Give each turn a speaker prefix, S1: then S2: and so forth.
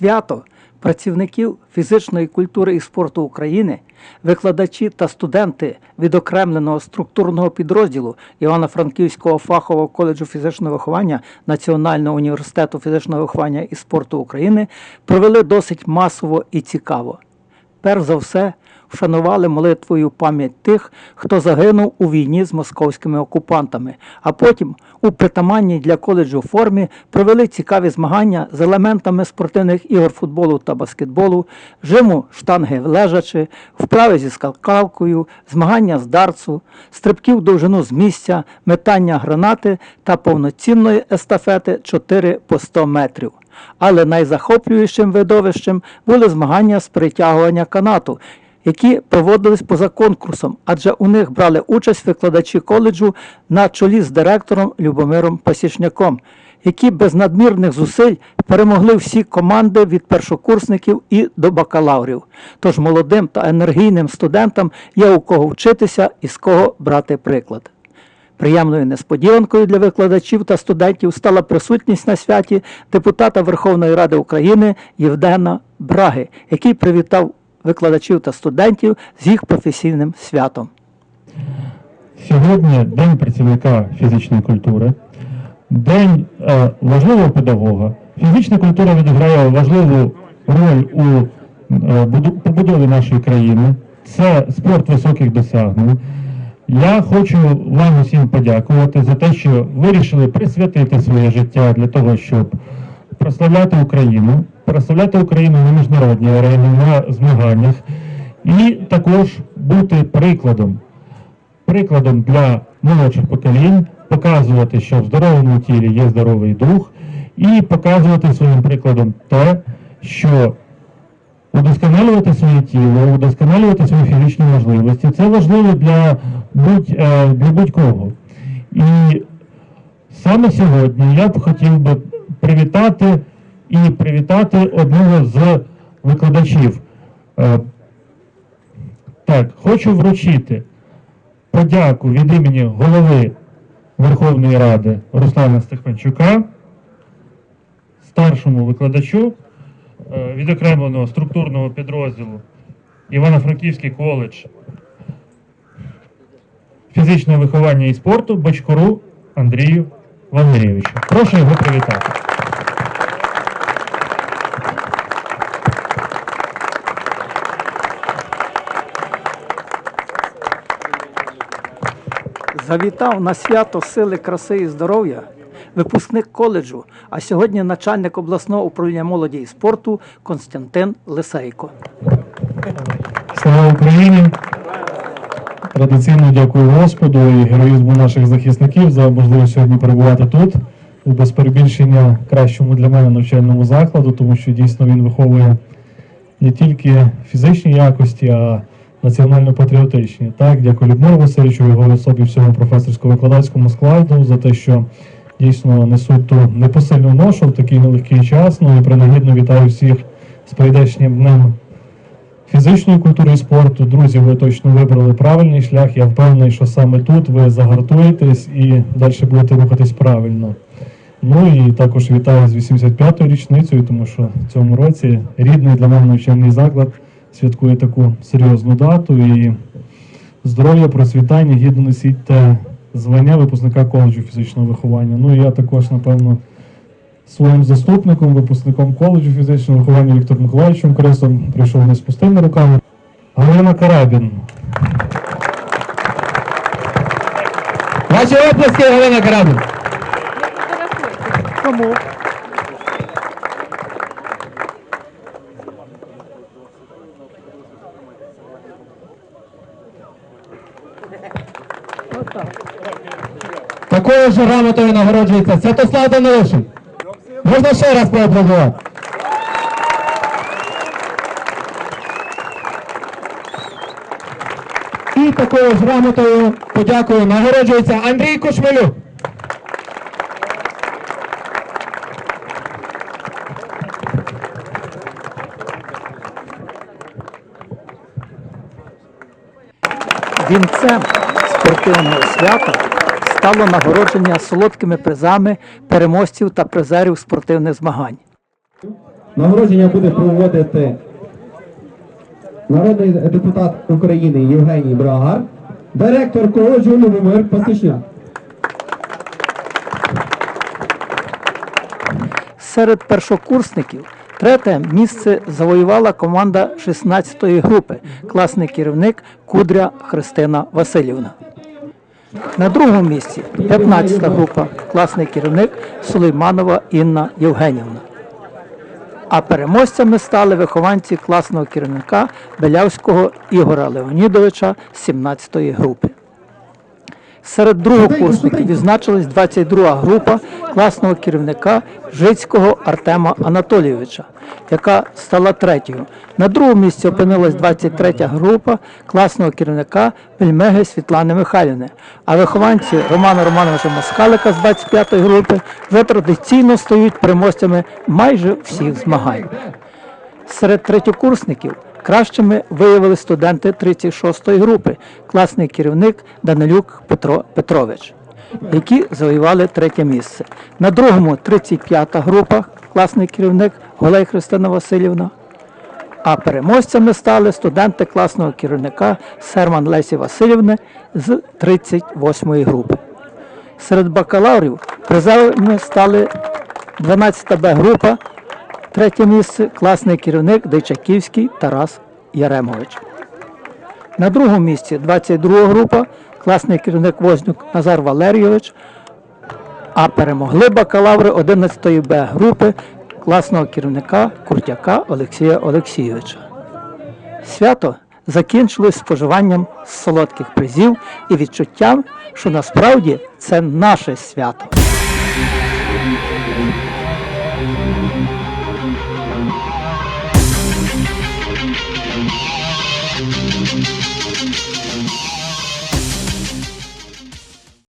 S1: свято працівників фізичної культури і спорту України, викладачі та студенти відокремленого структурного підрозділу Івано-Франківського фахового коледжу фізичного виховання Національного університету фізичного виховання і спорту України провели досить масово і цікаво. Перш за все, вшанували молитвою пам'ять тих, хто загинув у війні з московськими окупантами, а потім у притаманній для коледжу формі провели цікаві змагання з елементами спортивних ігор футболу та баскетболу, жиму штанги лежачи, вправи зі скакалкою, змагання з дартсу, стрибків довжину з місця, метання гранати та повноцінної естафети 4 по 100 метрів. Але найзахоплюючим видовищем були змагання з перетягування канату, які проводились поза конкурсом, адже у них брали участь викладачі коледжу на чолі з директором Любомиром Пасічняком, які без надмірних зусиль перемогли всі команди від першокурсників і до бакалаврів. Тож молодим та енергійним студентам є у кого вчитися і з кого брати приклад. Приємною несподіванкою для викладачів та студентів стала присутність на святі депутата Верховної Ради України Євдена Браги, який привітав викладачів та студентів з їх професійним святом.
S2: Сьогодні День працівника фізичної культури, День е, важливого педагога. Фізична культура відіграє важливу роль у е, побудові нашої країни. Це спорт високих досягнень. Я хочу вам усім подякувати за те, що вирішили присвятити своє життя для того, щоб прославляти Україну, прославляти Україну на міжнародній арені, на змаганнях, і також бути прикладом прикладом для молодших поколінь, показувати, що в здоровому тілі є здоровий дух, і показувати своїм прикладом те, що удосконалювати своє тіло, удосконалювати свої фізичні можливості це важливо для будь е, для будь-кого. І саме сьогодні я б хотів би привітати і привітати одного з викладачів. Е, Так, хочу вручити подяку від імені голови Верховної Ради Руслана Стефанчука, старшому викладачу е, відокремленого структурного підрозділу Івано-Франківський коледж фізичного виховання і спорту Бочкору Андрію Валерійовичу. Прошу його привітати.
S1: Завітав на свято сили, краси і здоров'я випускник коледжу, а сьогодні начальник обласного управління молоді і спорту Константин Лисейко.
S2: Слава Україні! Традиційно дякую Господу і героїзму наших захисників за можливість сьогодні перебувати тут, без перебільшення кращому для мене навчальному закладу, тому що дійсно він виховує не тільки фізичні якості, а національно-патріотичні. Так, дякую Людмилу Васильовичу, його особі всьому професорсько-викладацькому складу за те, що дійсно несуть ту непосильну ношу в такий нелегкий час. Ну і принагідно вітаю всіх з прийдешнім днем фізичної культури і спорту. Друзі, ви точно вибрали правильний шлях. Я впевнений, що саме тут ви загартуєтесь і далі будете рухатись правильно. Ну і також вітаю з 85-ю річницею, тому що в цьому році рідний для мене навчальний заклад святкує таку серйозну дату і здоров'я, процвітання, гідно носіть те звання випускника коледжу фізичного виховання. Ну і я також, напевно, своїм заступником, випускником коледжу фізичного виховання Віктором Миколаївичем Крисом прийшов не з пустими руками. Галина Карабін.
S3: Ваші оплески, Галина Карабін.
S1: Тому
S3: Такою ж грамотою нагороджується Святослав Данилишин. Можна ще раз поаплодувати. І такою ж грамотою подякую нагороджується Андрій Кошмелюк.
S1: вінцем спортивного свята стало нагородження солодкими призами переможців та призерів спортивних змагань.
S4: Нагородження буде проводити народний депутат України Євгеній Брагар, директор коледжу Любомир Пасичняк.
S1: Серед першокурсників третє місце завоювала команда 16-ї групи, класний керівник Кудря Христина Васильівна. На другому місці 15-та група, класний керівник Сулейманова Інна Євгенівна. А переможцями стали вихованці класного керівника Белявського Ігора Леонідовича 17-ї групи. Серед другокурсників відзначилась 22 група класного керівника Жицького Артема Анатолійовича, яка стала третьою. На другому місці опинилась 23 група класного керівника Пельмеги Світлани Михайлівни. А вихованці Романа Романовича Москалика з 25 групи вже традиційно стають переможцями майже всіх змагань. Серед третьокурсників кращими виявили студенти 36-ї групи, класний керівник Данилюк Петро Петрович, які завоювали третє місце. На другому 35-та група, класний керівник Голей Христина Васильівна. А переможцями стали студенти класного керівника Серман Лесі Васильівни з 38-ї групи. Серед бакалаврів призовими стали 12 Б група, третє місце класний керівник Дейчаківський Тарас Яремович. На другому місці 22 група, класний керівник Вознюк Назар Валерійович, а перемогли бакалаври 11 Б групи класного керівника Куртяка Олексія Олексійовича. Свято закінчилось споживанням солодких призів і відчуттям, що насправді це наше свято.